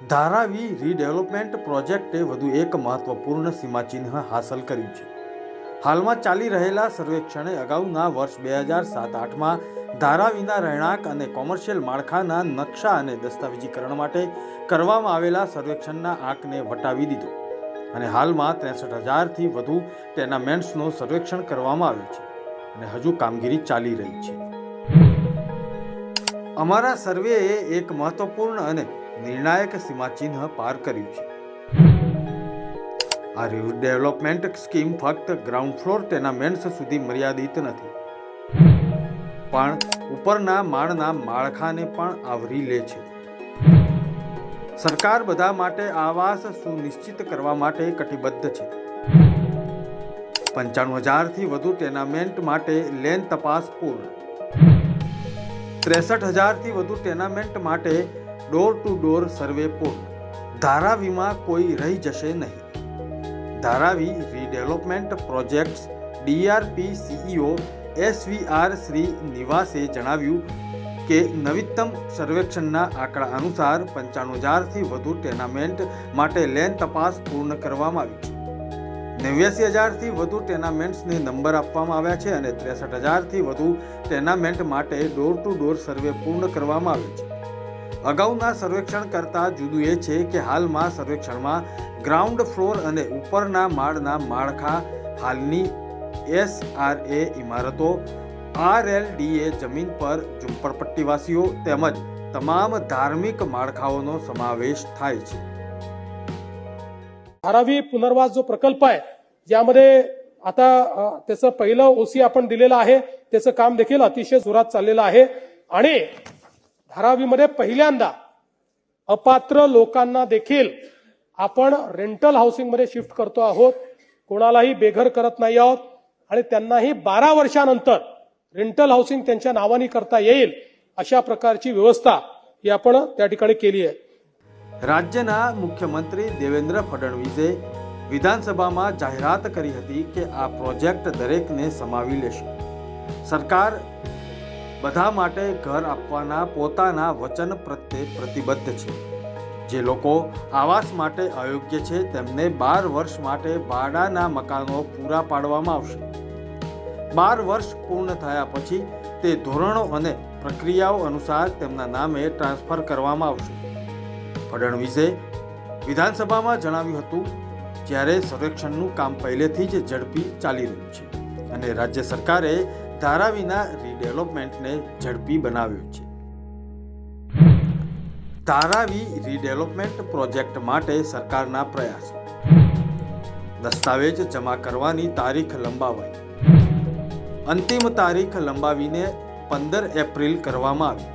Dharavi redevelopment પ્રોજેક્ટે વધુ એક મહત્વપૂર્ણ સીમાચિહ્ન હાંસલ કર્યું છે. હાલમાં ચાલી રહેલા સર્વેક્ષણે અગાઉના વર્ષ બે હજાર સાત આઠમાં ધારાવીના રહેણાંક અને કોમર્શિયલ માળખાના નકશા અને દસ્તાવેજીકરણ માટે કરવામાં આવેલા સર્વેક્ષણના આંકને વટાવી દીધો અને હાલમાં ત્રેસઠ હજારથી વધુ ટેનામેન્ટ્સનું સર્વેક્ષણ કરવામાં આવ્યું છે અને હજુ કામગીરી ચાલી રહી છે. અમારા સર્વેએ એક મહત્વપૂર્ણ અને નિર્ણાયક સીમાચિહ્ન પાર કર્યું છે. આ ડેવલપમેન્ટ સ્કીમ ફક્ત ગ્રાઉન્ડ ફ્લોર ટેનામેન્ટ્સ સુધી મર્યાદિત નથી. પણ ઉપરના માળના માળખાને પણ આવરી લે છે. સરકાર બધા માટે આવાસ સુનિશ્ચિત કરવા માટે કટિબદ્ધ છે. પંચાણું હજારથી વધુ ટેનામેન્ટ માટે લેન તપાસ પૂર્ણ. ત્રેસઠ હજારથી વધુ ટેનામેન્ટ માટે ડોર ટુ ડોર સર્વે પોર્ટ ધારાવીમાં કોઈ રહી જશે નહીં. Dharavi redevelopment projects DRP CEO SVR Shri નિવાસે જણાવ્યું કે નવીનતમ સર્વેક્ષણના આંકડા અનુસાર પંચાણું હજારથી વધુ ટેનામેન્ટ માટે લેન તપાસ પૂર્ણ કરવામાં આવી છે. નેવ્યાસી હજારથી વધુ ટેનામેન્ટ્સને નંબર આપવામાં આવ્યા છે અને ત્રેસઠ હજારથી વધુ ટેનામેન્ટ માટે ડોર ટુ ડોર સર્વે પૂર્ણ કરવામાં આવ્યો છે. અગાઉના સર્વેક્ષણ કરતાં જુદું એ છે કે હાલમાં સર્વેક્ષણમાં ગ્રાઉન્ડ ફ્લોર અને ઉપરના માળના માળખા હાલની એસઆરએ ઇમારતો આરએલડીએ જમીન પર ઝુંપડપટ્ટીવાસીઓ તેમજ તમામ ધાર્મિક માળખાઓનો સમાવેશ થાય છે. धारावी पुनर्वास जो प्रकल्प आहे यामध्ये आता त्याचं पहिलं ओसी आपण दिलेलं आहे त्याचं काम देखील अतिशय जोरात चाललेलं आहे आणि धारावीमध्ये पहिल्यांदा अपात्र लोकांना देखील आपण रेंटल हाऊसिंगमध्ये शिफ्ट करतो आहोत कोणालाही बेघर करत नाही आहोत आणि त्यांनाही बारा वर्षानंतर रेंटल हाऊसिंग त्यांच्या नावाने करता येईल अशा प्रकारची व्यवस्था ही आपण त्या ठिकाणी केली आहे રાજ્યના મુખ્યમંત્રી દેવેન્દ્ર ફડણવીસે વિધાનસભામાં જાહેરાત કરી હતી કે આ પ્રોજેક્ટ દરેકને સમાવી લેશે સરકાર બધા માટે ઘર આપવાના પોતાના વચન પ્રત્યે પ્રતિબદ્ધ છે. જે લોકો આવાસ માટે અયોગ્ય છે, તેમને બાર વર્ષ માટે ભાડાના મકાનો પૂરા પાડવામાં આવશે. બાર વર્ષ પૂર્ણ થયા પછી તે ધોરણો અને પ્રક્રિયાઓ અનુસાર તેમના નામે ટ્રાન્સફર કરવામાં આવશે. ફડણવીસે વિધાનસભામાં જણાવ્યું હતું, જ્યારે સર્વેક્ષણનું કામ પહેલેથી જ ઝડપી ચાલી રહ્યું છે અને રાજ્ય સરકારે ધારાવીના રીડેવલપમેન્ટને ઝડપી બનાવ્યું છે. ધારાવી રીડેવલપમેન્ટ પ્રોજેક્ટ માટે સરકારના પ્રયાસો. દસ્તાવેજ જમા કરવાની તારીખ લંબાવાઈ અંતિમ તારીખ લંબાવીને પંદર એપ્રિલ કરવામાં આવી.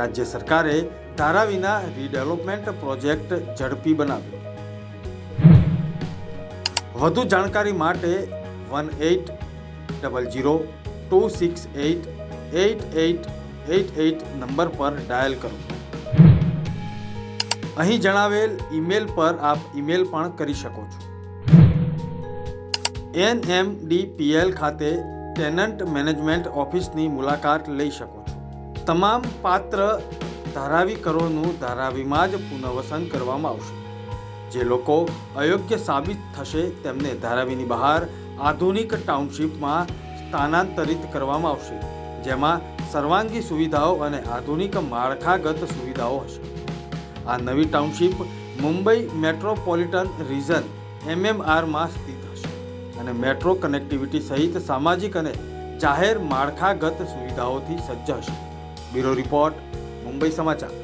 રાજ્ય સરકારે ધારાવીના રીડેવલપમેન્ટ પ્રોજેક્ટ ઝડપી બનાવ્યો. વધુ જાણકારી માટે one eight double zero two six eight eight eight eight eight number પર ડાયલ કરો. અહીં જણાવેલ ઈમેલ પર આપ ઈમેલ પણ કરી શકો છો. એન એમ એનએમડીપીએલ ખાતે ટેનન્ટ મેનેજમેન્ટ ઓફિસની મુલાકાત લઈ શકો છો. તમામ પાત્ર ધારાવી કરોનું ધારાવીમાં જ પુનઃવસન કરવામાં આવશે. જે લોકો અયોગ્ય સાબિત થશે તેમને ધારાવીની બહાર આધુનિક ટાઉનશીપમાં સ્થાનાંતરિત કરવામાં આવશે, જેમાં સર્વાંગી સુવિધાઓ અને આધુનિક માળખાગત સુવિધાઓ હશે. આ નવી ટાઉનશીપ મુંબઈ મેટ્રોપોલિટન રિઝન એમએમઆરમાં સ્થિત હશે અને મેટ્રો કનેક્ટિવિટી સહિત સામાજિક અને જાહેર માળખાગત સુવિધાઓથી સજ્જ હશે. બ્યુરો રિપોર્ટ, મુંબઈ સમાચાર.